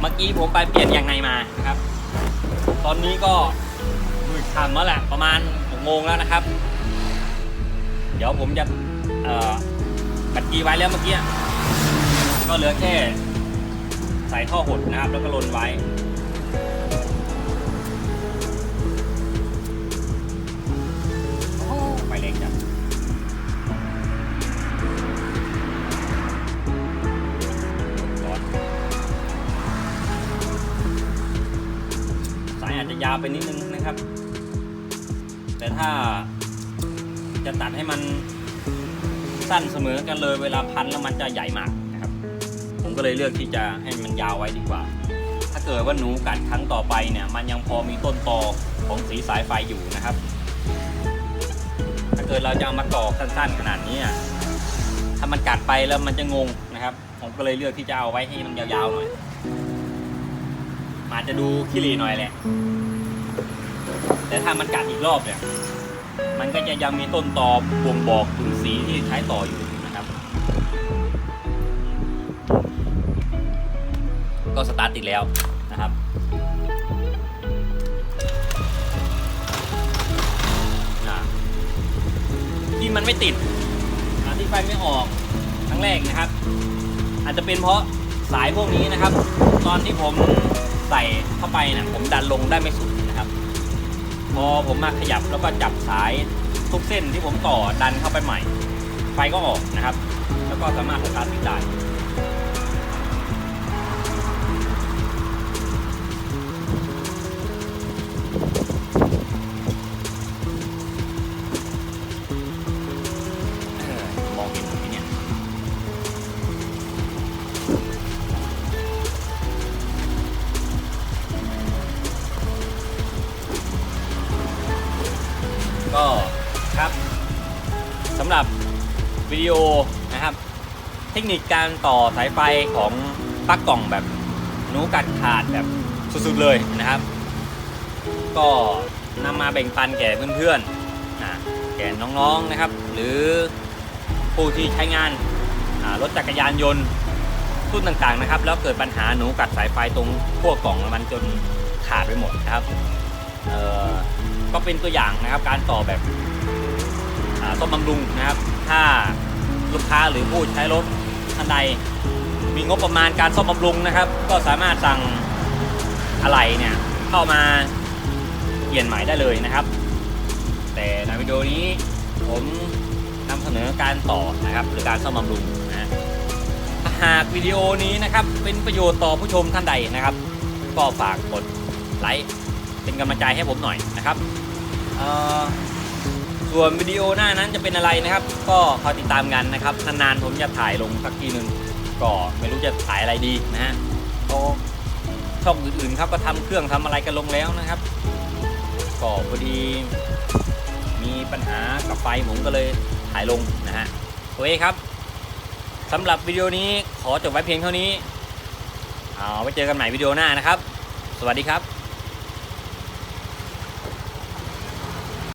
เมื่อกี้ผมไปเปลี่ยนยางในมานะครับ ตอนนี้ก็มืดค่ำแล้วแหละประมาณหกโมงแล้วนะครับ เดี๋ยวผมจะเอ่อบัดกีไว้แล้วเมื่อกี้ก็เหลือแค่ใส่ท่อหดนะครับ แล้วก็ลนไว้ ยาวไปนิดนึงนะครับ แต่ถ้าจะตัดให้มันสั้นเสมอกันเลยเวลาพันแล้วมันจะใหญ่มากนะครับ ผมก็เลยเลือกที่จะให้มันยาวไว้ดีกว่า ถ้าเกิดว่าหนูกัดครั้งต่อไปเนี่ย มันยังพอมีต้นตอของสีสายไฟอยู่นะครับ ถ้าเกิดเราจะเอามาต่อสั้นๆขนาดนี้ถ้ามันกัดไปแล้วมันจะงงนะครับ ผมก็เลยเลือกที่จะเอาไว้ให้มันยาวๆหน่อย มันอาจจะดูขี้เหร่หน่อยแหละ แต่ถ้ามันกัดอีกรอบเนี่ย มันก็จะยังมีต้นตอบ่งบอกถึงสีที่ใช้ต่ออยู่นะครับ ก็สตาร์ทติดแล้วนะครับที่มันไม่ติดที่ไฟไม่ออกครั้งแรกนะครับ อาจจะเป็นเพราะสายพวกนี้นะครับ ตอนที่ผม ใส่เข้าไปนะผมดันลงได้ไม่สุดนะครับ พอผมมาขยับแล้วก็จับสายทุกเส้นที่ผมต่อดันเข้าไปใหม่ ไฟก็ออกนะครับ แล้วก็สามารถสตาร์ทติดได้ สำหรับวิดีโอนะครับ เทคนิคการต่อสายไฟของปลั๊กกล่องแบบหนูกัดขาดแบบสุดๆเลยนะครับ ก็นำมาแบ่งปันแก่เพื่อนๆนะแก่น้องๆนะครับ หรือผู้ที่ใช้งานรถจักรยานยนต์รุ่นต่างๆนะครับ แล้วเกิดปัญหาหนูกัดสายไฟตรงขั้วกล่องมันจนขาดไปหมดนะครับก็เป็นตัวอย่างนะครับการต่อแบบ ซ่อมบำรุงนะครับ ถ้าลูกค้าหรือผู้ใช้รถท่านใด มีงบประมาณการซ่อมบำรุงนะครับ ก็สามารถสั่งอะไหล่เนี่ยเข้ามาเปลี่ยนใหม่ได้เลยนะครับ แต่ในวิดีโอนี้ผมนำเสนอการต่อนะครับ หรือการซ่อมบำรุงนะหากวิดีโอนี้นะครับเป็นประโยชน์ต่อผู้ชมท่านใดนะครับ ก็ฝากกดไลค์เป็นกำลังใจให้ผมหน่อยนะครับ เอ่อ ส่วนวิดีโอหน้านั้นจะเป็นอะไรนะครับ ก็คอยติดตามกันนะครับนานๆผมจะถ่ายลงสักทีหนึ่งก็ไม่รู้จะถ่ายอะไรดีนะฮะก็ช่องอื่นๆครับก็ทำเครื่องทำอะไรกันลงแล้วนะครับก็พอดีมีปัญหากับไฟผมก็เลยถ่ายลงนะฮะโอเคครับสำหรับวิดีโอนี้ขอจบไว้เพียงเท่านี้เอาไว้เจอกันใหม่วิดีโอหน้านะครับ สวัสดีครับ